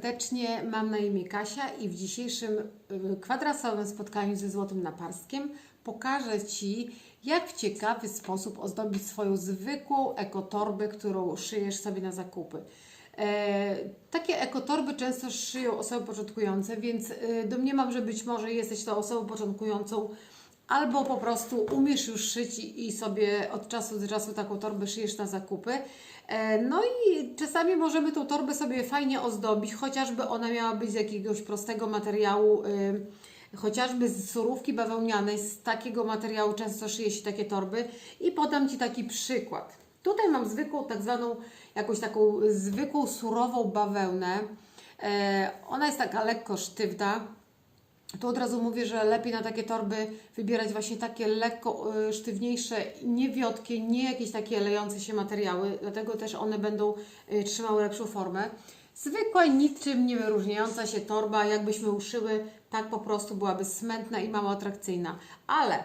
serdecznie. Mam na imię Kasia i w dzisiejszym y, kwadransowym spotkaniu ze Złotym Naparskiem pokażę Ci, jak w ciekawy sposób ozdobić swoją zwykłą ekotorbę, którą szyjesz sobie na zakupy. E, takie ekotorby często szyją osoby początkujące, więc y, domniemam, że być może jesteś tą osobą początkującą, albo po prostu umiesz już szyć i sobie od czasu do czasu taką torbę szyjesz na zakupy. E, No i czasami możemy tą torbę sobie fajnie ozdobić, chociażby ona miała być z jakiegoś prostego materiału, y, chociażby z surówki bawełnianej, z takiego materiału często szyje się takie torby. I podam Ci taki przykład. Tutaj mam zwykłą, tak zwaną, jakąś taką zwykłą, surową bawełnę. E, Ona jest taka lekko sztywna. Tu od razu mówię, że lepiej na takie torby wybierać właśnie takie lekko y, sztywniejsze, nie wiotkie, nie jakieś takie lejące się materiały, dlatego też one będą y, trzymały lepszą formę. Zwykła, niczym nie wyróżniająca się torba, jakbyśmy uszyły, tak po prostu byłaby smętna i mało atrakcyjna. Ale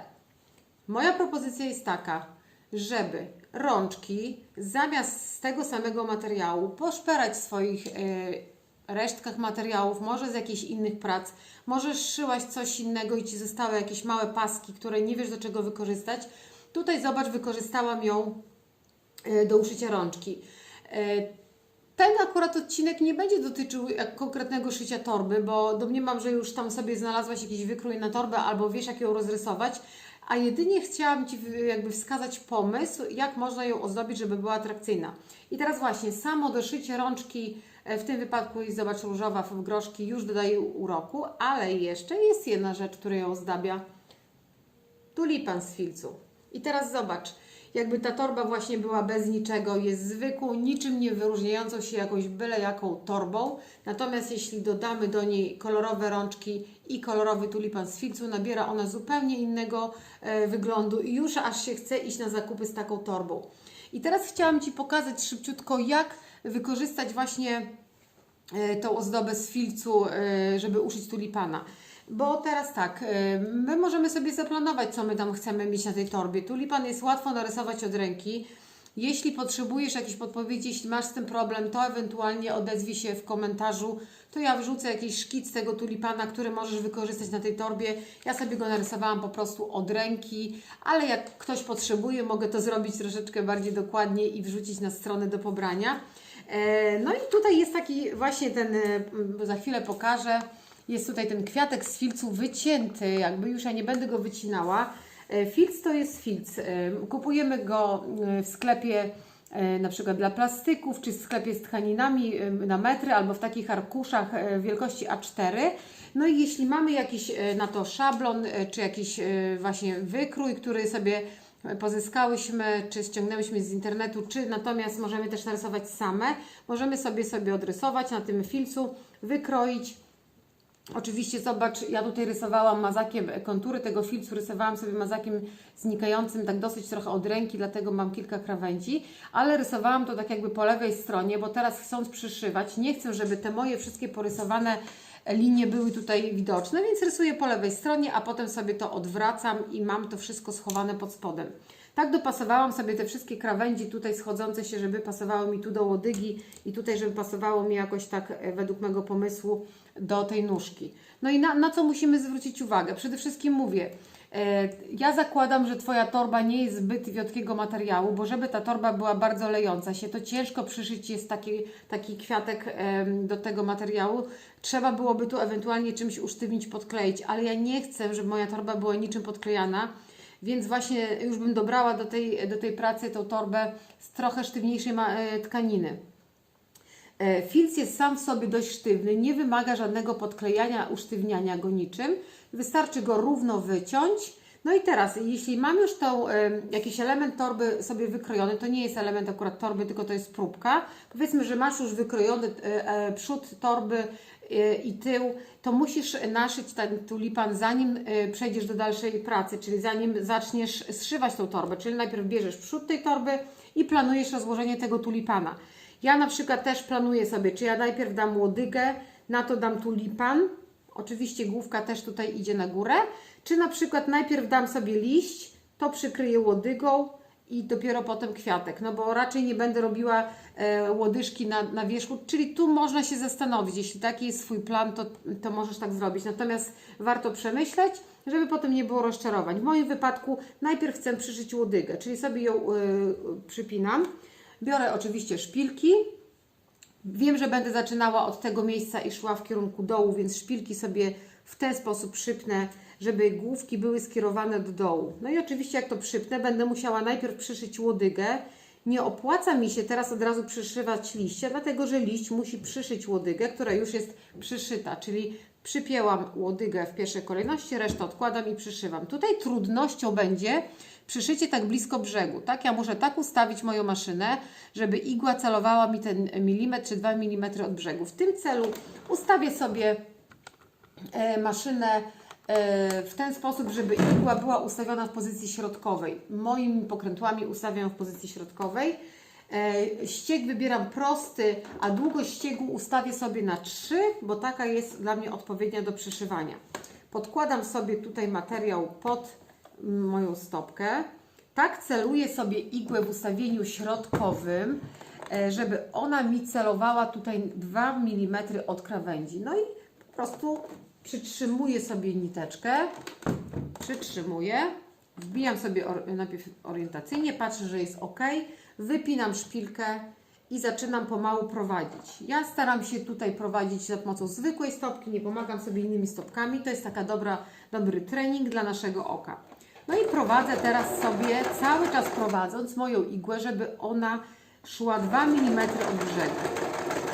moja propozycja jest taka, żeby rączki zamiast z tego samego materiału poszperać swoich y, resztkach materiałów, może z jakichś innych prac, może szyłaś coś innego i Ci zostały jakieś małe paski, które nie wiesz do czego wykorzystać. Tutaj zobacz, wykorzystałam ją y, do uszycia rączki. Y, Ten akurat odcinek nie będzie dotyczył jak konkretnego szycia torby, bo domniemam, że już tam sobie znalazłaś jakiś wykrój na torbę albo wiesz jak ją rozrysować, a jedynie chciałam Ci jakby wskazać pomysł, jak można ją ozdobić, żeby była atrakcyjna. I teraz właśnie samo doszycie rączki, e, w tym wypadku jest zobacz różowa w groszki, już dodaje uroku, ale jeszcze jest jedna rzecz, która ją ozdabia tulipan z filcu. I teraz zobacz, jakby ta torba właśnie była bez niczego, jest zwykłą, niczym nie wyróżniającą się jakąś byle jaką torbą. Natomiast jeśli dodamy do niej kolorowe rączki i kolorowy tulipan z filcu, nabiera ona zupełnie innego e, wyglądu i już aż się chce iść na zakupy z taką torbą. I teraz chciałam Ci pokazać szybciutko, jak wykorzystać właśnie e, tą ozdobę z filcu, e, żeby uszyć tulipana. Bo teraz tak, e, my możemy sobie zaplanować, co my tam chcemy mieć na tej torbie. Tulipan jest łatwo narysować od ręki. Jeśli potrzebujesz jakiejś podpowiedzi, jeśli masz z tym problem, to ewentualnie odezwij się w komentarzu. To ja wrzucę jakiś szkic tego tulipana, który możesz wykorzystać na tej torbie. Ja sobie go narysowałam po prostu od ręki, ale jak ktoś potrzebuje, mogę to zrobić troszeczkę bardziej dokładnie i wrzucić na stronę do pobrania. E, No i tutaj jest taki właśnie ten, e, za chwilę pokażę, jest tutaj ten kwiatek z filcu wycięty, jakby już ja nie będę go wycinała. E, Filc to jest filc. Kupujemy go w sklepie na przykład dla plastyków, czy w sklepie z tkaninami na metry, albo w takich arkuszach wielkości A4. No i jeśli mamy jakiś na to szablon, czy jakiś właśnie wykrój, który sobie pozyskałyśmy, czy ściągnęłyśmy z internetu, czy natomiast możemy też narysować same, możemy sobie sobie odrysować na tym filcu, wykroić, Oczywiście zobacz, ja tutaj rysowałam mazakiem kontury tego filcu, rysowałam sobie mazakiem znikającym tak dosyć trochę od ręki, dlatego mam kilka krawędzi, ale rysowałam to tak jakby po lewej stronie, bo teraz chcąc przyszywać, nie chcę, żeby te moje wszystkie porysowane linie były tutaj widoczne, więc rysuję po lewej stronie, a potem sobie to odwracam i mam to wszystko schowane pod spodem. Tak dopasowałam sobie te wszystkie krawędzi tutaj schodzące się, żeby pasowały mi tu do łodygi i tutaj, żeby pasowało mi jakoś tak e, według mego pomysłu do tej nóżki. No i na, na co musimy zwrócić uwagę? Przede wszystkim mówię, ja zakładam, że Twoja torba nie jest zbyt wiotkiego materiału, bo żeby ta torba była bardzo lejąca się, to ciężko przyszyć jest taki, taki kwiatek do tego materiału. Trzeba byłoby tu ewentualnie czymś usztywnić, podkleić, ale ja nie chcę, żeby moja torba była niczym podklejana. Więc właśnie już bym dobrała do tej, do tej pracy tą torbę z trochę sztywniejszej e, tkaniny. E, Filc jest sam w sobie dość sztywny, nie wymaga żadnego podklejania, usztywniania go niczym. Wystarczy go równo wyciąć. No i teraz, jeśli mam już tą, e, jakiś element torby sobie wykrojony, to nie jest element akurat torby, tylko to jest próbka. Powiedzmy, że masz już wykrojony e, przód torby i tył, to musisz naszyć ten tulipan zanim przejdziesz do dalszej pracy, czyli zanim zaczniesz zszywać tą torbę. Czyli najpierw bierzesz przód tej torby i planujesz rozłożenie tego tulipana. Ja na przykład też planuję sobie, czy ja najpierw dam łodygę, na to dam tulipan, oczywiście główka też tutaj idzie na górę, czy na przykład najpierw dam sobie liść, to przykryję łodygą i dopiero potem kwiatek, no bo raczej nie będę robiła e, łodyżki na, na wierzchu, czyli tu można się zastanowić, jeśli taki jest Twój plan, to, to możesz tak zrobić, natomiast warto przemyśleć, żeby potem nie było rozczarowań. W moim wypadku najpierw chcę przyszyć łodygę, czyli sobie ją e, przypinam, biorę oczywiście szpilki, Wiem, że będę zaczynała od tego miejsca i szła w kierunku dołu, więc szpilki sobie w ten sposób przypnę, żeby główki były skierowane do dołu. No i oczywiście jak to przypnę, będę musiała najpierw przyszyć łodygę. Nie opłaca mi się teraz od razu przyszywać liście, dlatego że liść musi przyszyć łodygę, która już jest przyszyta, czyli przypięłam łodygę w pierwszej kolejności, resztę odkładam i przyszywam. Tutaj trudnością będzie przyszycie tak blisko brzegu, tak? Ja muszę tak ustawić moją maszynę, żeby igła celowała mi ten milimetr czy 2 mm od brzegu. W tym celu ustawię sobie e, maszynę w ten sposób, żeby igła była ustawiona w pozycji środkowej. Moimi pokrętłami ustawiam w pozycji środkowej. E, Ścieg wybieram prosty, a długość ściegu ustawię sobie na 3, bo taka jest dla mnie odpowiednia do przyszywania. Podkładam sobie tutaj materiał pod moją stopkę. Tak celuję sobie igłę w ustawieniu środkowym, e, żeby ona mi celowała tutaj 2 mm od krawędzi. No i po prostu przytrzymuję sobie niteczkę, przytrzymuję, wbijam sobie or, najpierw orientacyjnie, patrzę, że jest ok, wypinam szpilkę i zaczynam pomału prowadzić. Ja staram się tutaj prowadzić za pomocą zwykłej stopki, nie pomagam sobie innymi stopkami, to jest taka dobra, dobry trening dla naszego oka. No i prowadzę teraz sobie, cały czas prowadząc moją igłę, żeby ona szła 2 mm od brzegu.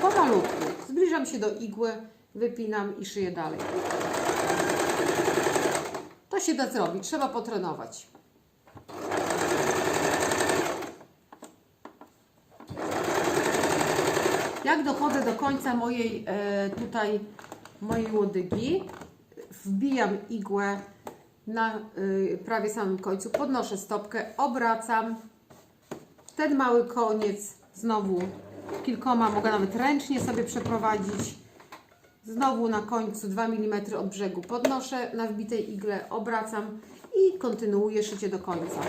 Pomalutku. Zbliżam się do igły, wypinam i szyję dalej. To się da zrobić, trzeba potrenować. Jak dochodzę do końca mojej e, tutaj mojej łodygi, wbijam igłę na y, prawie samym końcu, podnoszę stopkę, obracam. Ten mały koniec znowu kilkoma, mogę nawet ręcznie sobie przeprowadzić. Znowu na końcu 2 mm od brzegu podnoszę na wbitej igle, obracam i kontynuuję szycie do końca.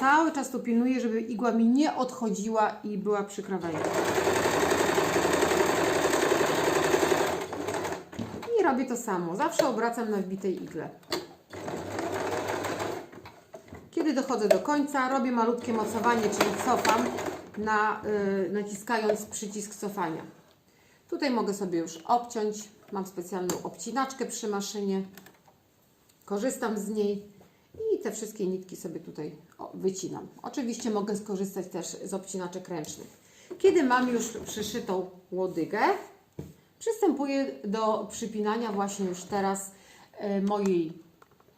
Cały czas tu pilnuję, żeby igła mi nie odchodziła i była przy krawędzi. I robię to samo. Zawsze obracam na wbitej igle. Kiedy dochodzę do końca, robię malutkie mocowanie, czyli cofam, na, y, naciskając przycisk cofania. Tutaj mogę sobie już obciąć. Mam specjalną obcinaczkę przy maszynie. Korzystam z niej i te wszystkie nitki sobie tutaj wycinam. Oczywiście mogę skorzystać też z obcinaczek ręcznych. Kiedy mam już przyszytą łodygę, przystępuję do przypinania właśnie już teraz e, mojej,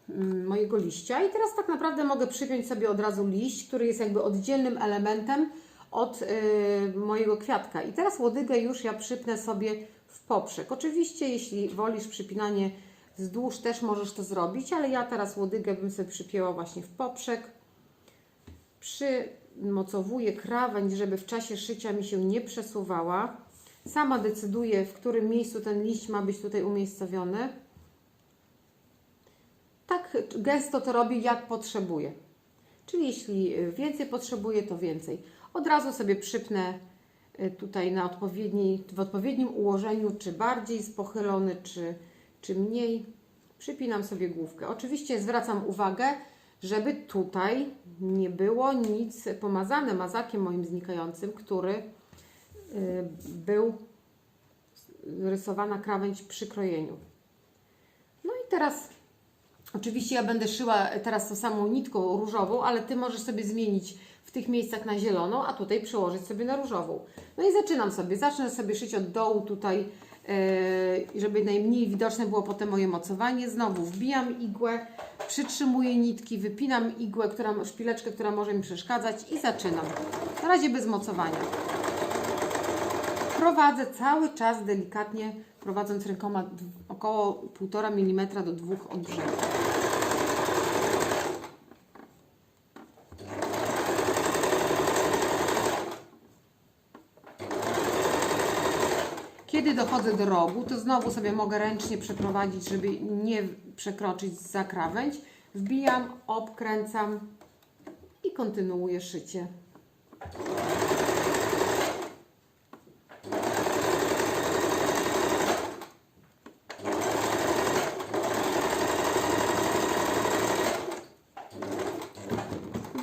mm, mojego liścia. I teraz tak naprawdę mogę przypiąć sobie od razu liść, który jest jakby oddzielnym elementem od e, mojego kwiatka. I teraz łodygę już ja przypnę sobie w poprzek. Oczywiście, jeśli wolisz przypinanie wzdłuż, też możesz to zrobić, ale ja teraz łodygę bym sobie przypięła właśnie w poprzek. Przymocowuję krawędź, żeby w czasie szycia mi się nie przesuwała. Sama decyduję, w którym miejscu ten liść ma być tutaj umiejscowiony. Tak gęsto to robię, jak potrzebuję. Czyli jeśli więcej potrzebuję, to więcej. Od razu sobie przypnę y, tutaj na odpowiedni, w odpowiednim ułożeniu, czy bardziej pochylony, czy, czy mniej. Przypinam sobie główkę. Oczywiście zwracam uwagę, żeby tutaj nie było nic pomazane mazakiem moim znikającym, który y, był rysowana krawędź przy krojeniu. No i teraz Oczywiście ja będę szyła teraz tą samą nitką różową, ale Ty możesz sobie zmienić w tych miejscach na zieloną, a tutaj przełożyć sobie na różową. No i zaczynam sobie. Zacznę sobie szyć od dołu tutaj, yy, żeby najmniej widoczne było potem moje mocowanie. Znowu wbijam igłę, przytrzymuję nitki, wypinam igłę, która, szpileczkę, która może mi przeszkadzać i zaczynam. Na razie bez mocowania. Prowadzę cały czas delikatnie, prowadząc rękoma około 1,5 mm do 2 od brzegu. Kiedy dochodzę do rogu, to znowu sobie mogę ręcznie przeprowadzić, żeby nie przekroczyć za krawędź. Wbijam, obkręcam i kontynuuję szycie.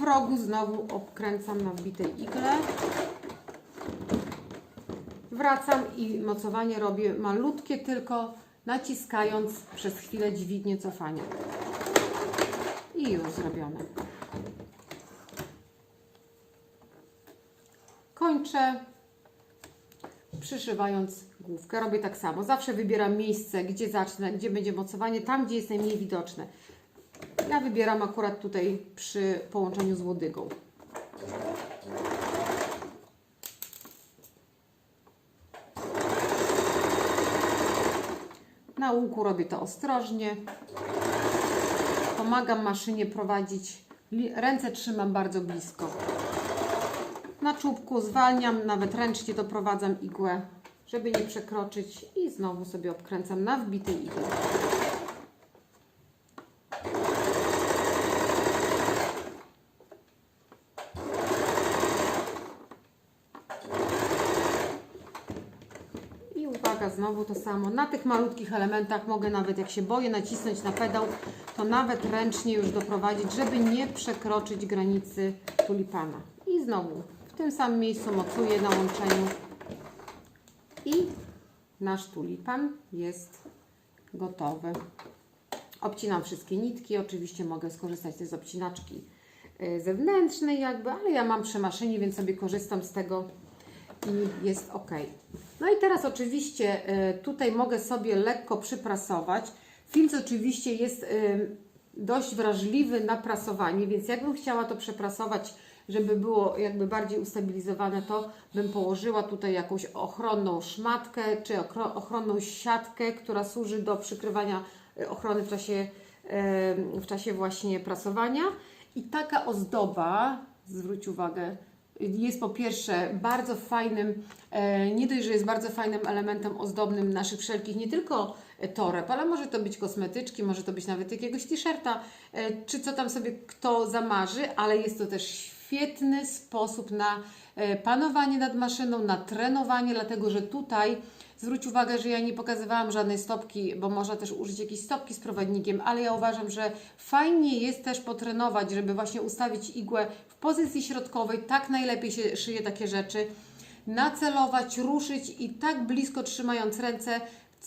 W rogu znowu obkręcam na wbitej igle. Wracam i mocowanie robię malutkie, tylko naciskając przez chwilę dźwignię cofania. I już zrobione. Kończę przyszywając główkę. Robię tak samo. Zawsze wybieram miejsce, gdzie zacznę, gdzie będzie mocowanie, tam gdzie jest najmniej widoczne. Ja wybieram akurat tutaj przy połączeniu z łodygą. Na łuku robię to ostrożnie. Pomagam maszynie prowadzić. Ręce trzymam bardzo blisko. Na czubku zwalniam, nawet ręcznie doprowadzam igłę, żeby nie przekroczyć i znowu sobie obkręcam na wbitej igle. I uwaga, znowu to samo. Na tych malutkich elementach mogę nawet, jak się boję, nacisnąć na pedał, to nawet ręcznie już doprowadzić, żeby nie przekroczyć granicy tulipana. I znowu w tym samym miejscu mocuję na łączeniu. I nasz tulipan jest gotowy. Obcinam wszystkie nitki. Oczywiście mogę skorzystać też z obcinaczki y, zewnętrznej jakby, ale ja mam przy maszynie, więc sobie korzystam z tego i jest ok. No i teraz oczywiście y, tutaj mogę sobie lekko przyprasować. Filc oczywiście jest y, dość wrażliwy na prasowanie, więc jakbym chciała to przeprasować, żeby było jakby bardziej ustabilizowane, to bym położyła tutaj jakąś ochronną szmatkę czy ochronną siatkę, która służy do przykrywania y, ochrony w czasie, w czasie właśnie prasowania. I taka ozdoba, zwróć uwagę, jest po pierwsze bardzo fajnym, e, nie dość, że jest bardzo fajnym elementem ozdobnym naszych wszelkich, nie tylko toreb, ale może to być kosmetyczki, może to być nawet jakiegoś t-shirta, e, czy co tam sobie kto zamarzy, ale jest to też świetny sposób na e, panowanie nad maszyną, na trenowanie, dlatego że tutaj zwróć uwagę, że ja nie pokazywałam żadnej stopki, bo można też użyć jakiejś stopki z prowadnikiem, ale ja uważam, że fajnie jest też potrenować, żeby właśnie ustawić igłę w pozycji środkowej, tak najlepiej się szyje takie rzeczy, nacelować, ruszyć i tak blisko trzymając ręce,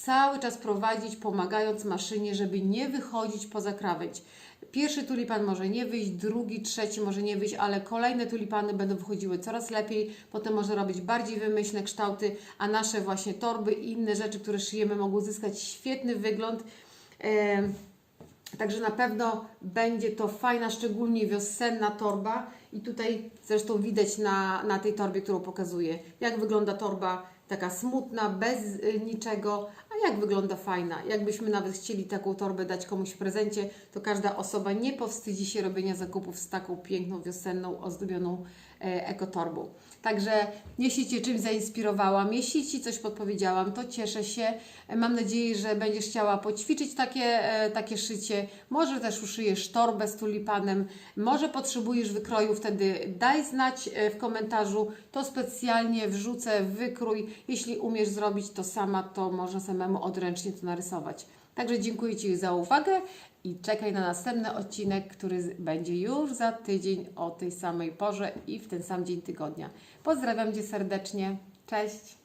cały czas prowadzić, pomagając maszynie, żeby nie wychodzić poza krawędź. Pierwszy tulipan może nie wyjść, drugi, trzeci może nie wyjść, ale kolejne tulipany będą wychodziły coraz lepiej. Potem można robić bardziej wymyślne kształty, a nasze właśnie torby i inne rzeczy, które szyjemy, mogą zyskać świetny wygląd. Także na pewno będzie to fajna, szczególnie wiosenna torba. I tutaj zresztą widać na, na tej torbie, którą pokazuję, jak wygląda torba taka smutna, bez y, niczego, a jak wygląda fajna. Jakbyśmy nawet chcieli taką torbę dać komuś w prezencie, to każda osoba nie powstydzi się robienia zakupów z taką piękną, wiosenną, ozdobioną e, ekotorbą. Także jeśli Cię czymś zainspirowałam, jeśli Ci coś podpowiedziałam, to cieszę się. E, Mam nadzieję, że będziesz chciała poćwiczyć takie, e, takie szycie. Może też uszyjesz torbę z tulipanem, może potrzebujesz wykroju, wtedy daj znać w komentarzu. To specjalnie wrzucę wykrój. Jeśli umiesz zrobić to sama, to można samemu odręcznie to narysować. Także dziękuję Ci za uwagę i czekaj na następny odcinek, który będzie już za tydzień o tej samej porze i w ten sam dzień tygodnia. Pozdrawiam Cię serdecznie. Cześć!